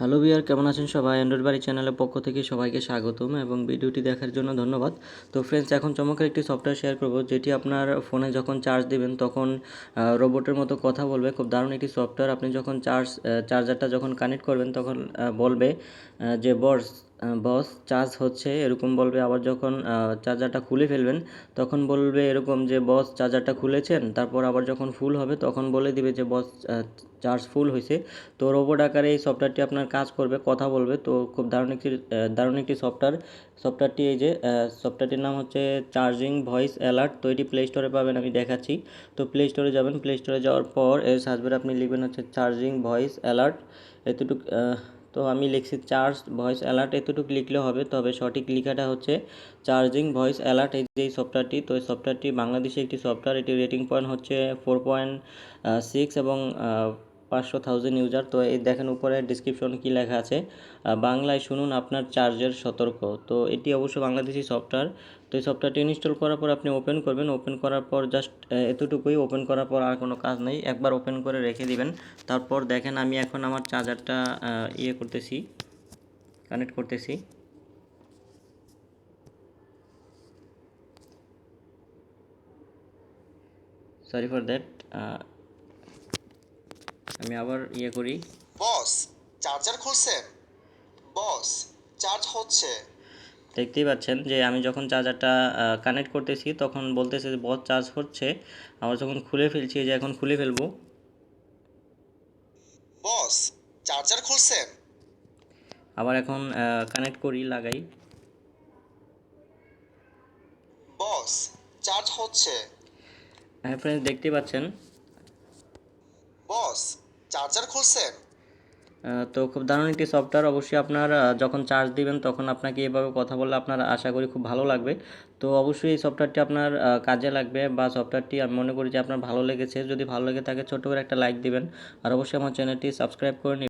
Hello বিয়ার কেমন আছেন সবাই? অ্যান্ড্রয়েড বাড়ি চ্যানেলের পক্ষ থেকে সবাইকে স্বাগতম এবং ভিডিওটি দেখার জন্য ধন্যবাদ। তো ফ্রেন্ডস এখন চমকের একটি সফটওয়্যার শেয়ার করব, যেটি আপনার ফোনে যখন চার্জ দিবেন, তখন রোবটের মতো কথা বলবে। খুব দারুণ একটি সফটওয়্যার আপনি যখন চার্জ চার্জারটা যখন কানেক্ট করবেন, তখন বলবে যে, বস বস চার্জ হচ্ছে, এরকম বলবে, আবার যখন চার্জারটা খুলে ফেলবেন, তখন বলবে এরকম যে বস চার্জারটা খুলেছেন, তারপর আবার যখন ফুল হবে, তখন বলে দিবে যে বস চার্জ ফুল হয়েছে। তো রোবট আকারে এই সফটওয়্যারটি আপনার কাজ করবে, কথা বলবে। তো খুব দারুণ একটি দারুণ একটি সফটওয়্যার সফটওয়্যারটি এই যে সফটওয়্যারটির নাম হচ্ছে চার্জিং ভয়েস অ্যালার্ট তো এটি প্লে স্টোরে পাবেন, আমি দেখাচ্ছি। তো প্লে স্টোরে যাবেন প্লে স্টোরে যাওয়ার পর, এর সার্চবারে আপনি লিখবেন হচ্ছে চার্জিং ভয়েস অ্যালার্ট এতটুকু তো আমি লিখছি চার্জ ভয়েস অ্যালার্ট এতটুকু লিখলে হবে, তবে সঠিক লেখাটা হচ্ছে চার্জিং ভয়েস অ্যালার্ট এই যে সফটওয়্যারটি তো এই সফটওয়্যারটি বাংলাদেশে একটি সফটওয়্যার এটির রেটিং পয়েন্ট হচ্ছে ফোর পয়েন্ট সিক্স এবং পাঁচশো থাউজেন্ড ইউজার তো এই দেখেন উপরে ডিসক্রিপশনে কী লেখা আছে। বাংলায় শুনুন আপনার চার্জের সতর্ক। তো এটি অবশ্য বাংলাদেশি সফটওয়্যার তো এই সফটওয়্যারটি ইনস্টল করার পর আপনি ওপেন করবেন। ওপেন করার পর জাস্ট এতটুকুই ওপেন করার পর আর কোনো কাজ নেই। একবার ওপেন করে রেখে দিবেন। তারপর দেখেন আমি এখন আমার চার্জারটা ইয়ে করতেছি কানেক্ট করতেছি। সরি ফর দ্যাট আমি আবার ইয়ে করি। বস চার্জার খুলছেন? বস চার্জ হচ্ছে। দেখতেই পাচ্ছেন যে আমি যখন চার্জারটা কানেক্ট করতেছি তখন বলতেছে যে বস চার্জ হচ্ছে। আবার যখন খুলে ফেলছি যে এখন খুলে ফেলব। বস চার্জার খুলছেন? আবার এখন কানেক্ট করি লাগাই। বস চার্জ হচ্ছে। হ্যাঁ ফ্রেন্ডস দেখতেই পাচ্ছেন। বস চার্জার খুলছেন? তো খুব দারুণ একটি সফটওয়্যার অবশ্যই আপনার যখন চার্জ দিবেন, তখন আপনাকে এভাবে কথা বললে আপনার আশা করি খুব ভালো লাগবে। তো অবশ্যই এই সফটওয়্যারটি আপনার কাজে লাগবে বা সফটওয়্যারটি আমি মনে করি যে আপনার ভালো লেগেছে। যদি ভালো লেগে থাকে, ছোট্ট করে একটা লাইক দিবেন। আর অবশ্যই আমার চ্যানেলটি সাবস্ক্রাইব করে